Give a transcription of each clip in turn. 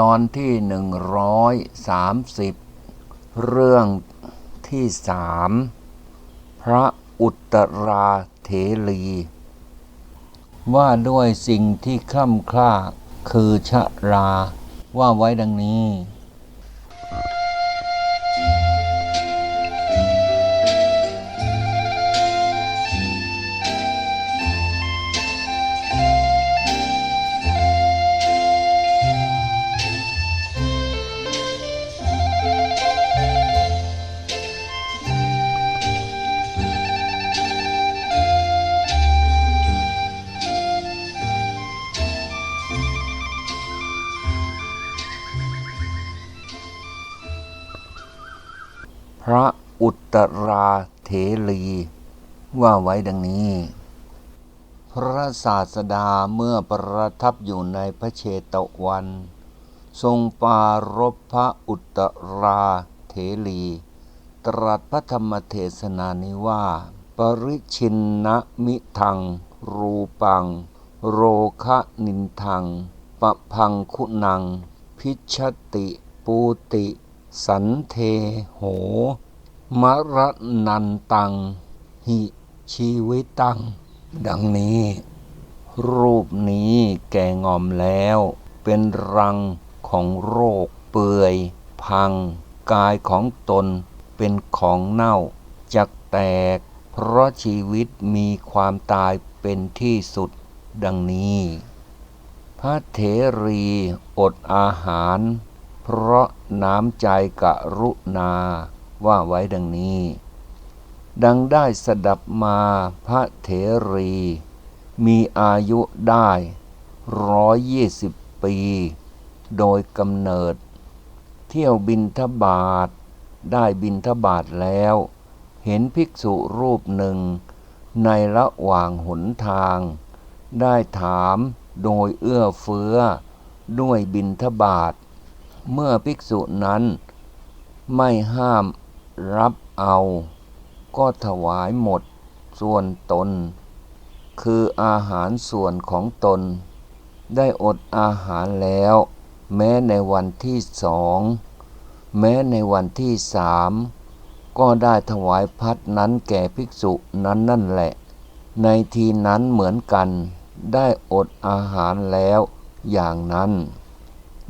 ตอนที่หนึ่งร้อยสามสิบเรื่องที่สามพระอุตราเถรี ว่าด้วยสิ่งที่คล่ำคล้าคือชะรา ว่าไว้ดังนี้ พระอุตราเถรี ว่าไว้ดังนี้ พระศาสดาเมื่อประทับอยู่ในพระเชตวัน ทรงปรารภพระอุตราเถรี ตรัสพระธรรมเทศนานี้ว่า ปริชินนะมิทัง รูปัง โรคะนินทังปะพังคุณัง พิชติ ปูติ สันเทโห มรนันตัง หิชีวิตัง ดังนี้ รูปนี้แก่งอมแล้ว เป็นรังของโรคเปื่อย พัง กายของตนเป็นของเน่าจักแตก เพราะชีวิตมีความตายเป็นที่สุดดังนี้ พระเถรีอดอาหาร เพราะน้ำใจกะรุณาว่าไว้ดังนี้ ดังได้สดับมาพระเถรี มีอายุได้ร้อยยี่สิบปี โดยกำเนิด เที่ยวบินทบาทได้บินทบาทแล้ว เห็นภิกษุรูปหนึ่ง ในระหว่างหนทาง ได้ถามโดยเอื้อเฟื้อ ด้วยบินทบาท เมื่อภิกษุนั้น ไม่ห้ามรับเอา ก็ถวายหมดส่วนตน คืออาหารส่วนของตน ได้อดอาหารแล้ว แม้ในวันที่สองแม้ในวันที่สามก็ได้ถวายพัดนั้นแก่ภิกษุนั้นนั่นแหละ ในทีนั้นเหมือนกัน ได้อดอาหารแล้วอย่างนั้น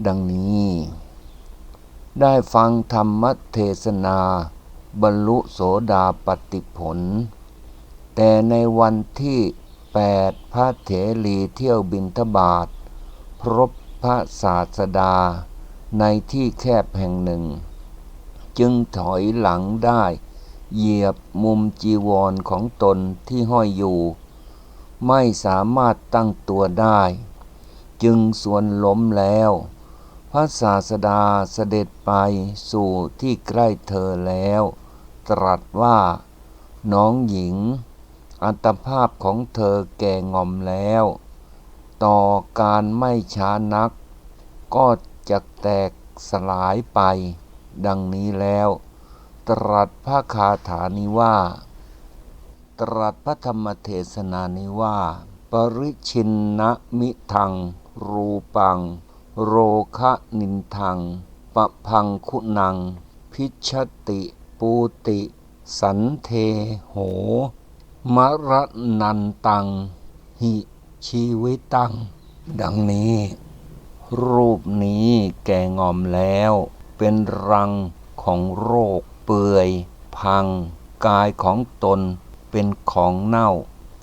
ดังนี้ ได้ฟังธรรมเทศนา บรรลุโสดาปติผล แต่ในวันที่แปดพระเถรีเที่ยวบินทบาทพบพระศาสดาในที่แคบแห่งหนึ่ง จึงถอยหลังได้ เหยียบมุมจีวรของตนที่ห้อยอยู่ ไม่สามารถตั้งตัวได้ จึงส่วนล้มแล้ว พระศาสดาเสด็จไปสู่ที่ใกล้เธอแล้ว ตรัสว่า น้องหญิง อัตภาพของเธอแก่งอมแล้ว ต่อการไม่ช้านัก ก็จะแตกสลายไป ดังนี้แล้ว ตรัสพระคาถานี้ว่า ตรัสพระธรรมเทศนานี้ว่า ปริชินนะมิทัง รูปัง โรคะนินทังปะพังคุณัง พิชติปูติ สันเทโห มรนันตัง หิชีวิตัง ดังนี้ รูปนี้แก่งอมแล้ว เป็นรังของโรคเปื่อย พัง กายของตนเป็นของเน่า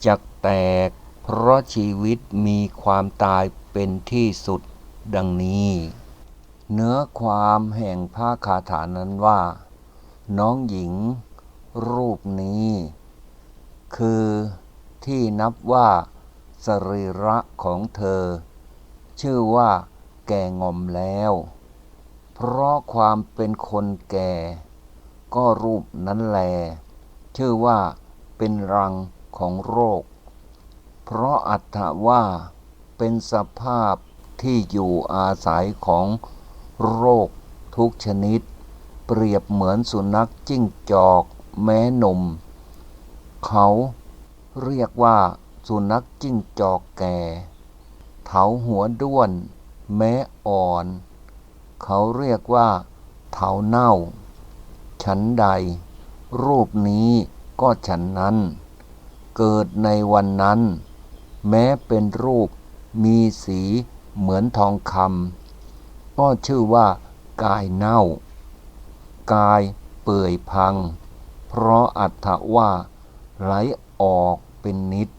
จักแตก เพราะชีวิตมีความตายเป็นที่สุด ดังนี้ เนื้อความแห่งพระคาถานั้นว่า น้องหญิงรูปนี้ คือที่นับว่าสรีระของเธอ ชื่อว่าแก่งอมแล้ว เพราะความเป็นคนแก่ ก็รูปนั้นแล ชื่อว่าเป็นรังของโรค เพราะอัตถว่าเป็นสภาพ ที่อยู่อาศัยของโรคทุกชนิด เปรียบเหมือนสุนัขจิ้งจอกแม้หนุ่มเขาเรียกว่าสุนัขจิ้งจอกแก่เถาหัวด้วน แม้อ่อน เขาเรียกว่าเถาเน่า ฉันใด รูปนี้ก็ฉันนั้น เกิดในวันนั้น แม้เป็นรูปมีสี เหมือนทองคำก็ชื่อว่ากายเน่า กายเปื่อยพัง เพราะอัตถว่าไหลออกเป็นนิด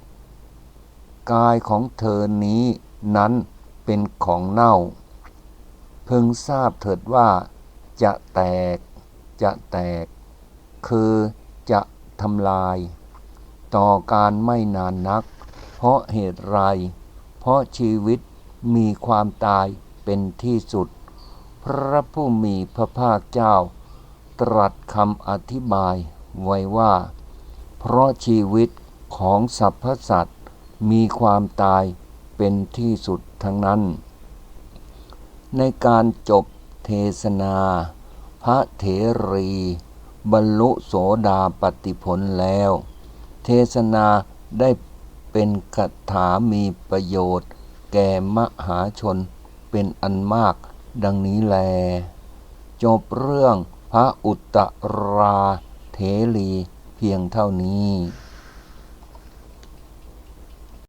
กายของเธอนี้นั้นเป็นของเน่าพึงทราบเถิดว่าจะแตก จะแตก คือจะทำลาย ต่อการไม่นานนัก เพราะเหตุไร เพราะชีวิต มีความตายเป็นที่สุด พระผู้มีพระภาคเจ้า ตรัสคำอธิบายไว้ว่า เพราะชีวิตของสรรพสัตว์มีความตายเป็นที่สุดทั้งนั้น ในการจบเทศนา พระเถรี บรรลุโสดาปติผลแล้ว เทศนาได้เป็นคาถามีประโยชน์ แก่มหาชนเป็นอันมาก ดังนี้แล จบเรื่องพระอุตตราเทลีเพียงเท่านี้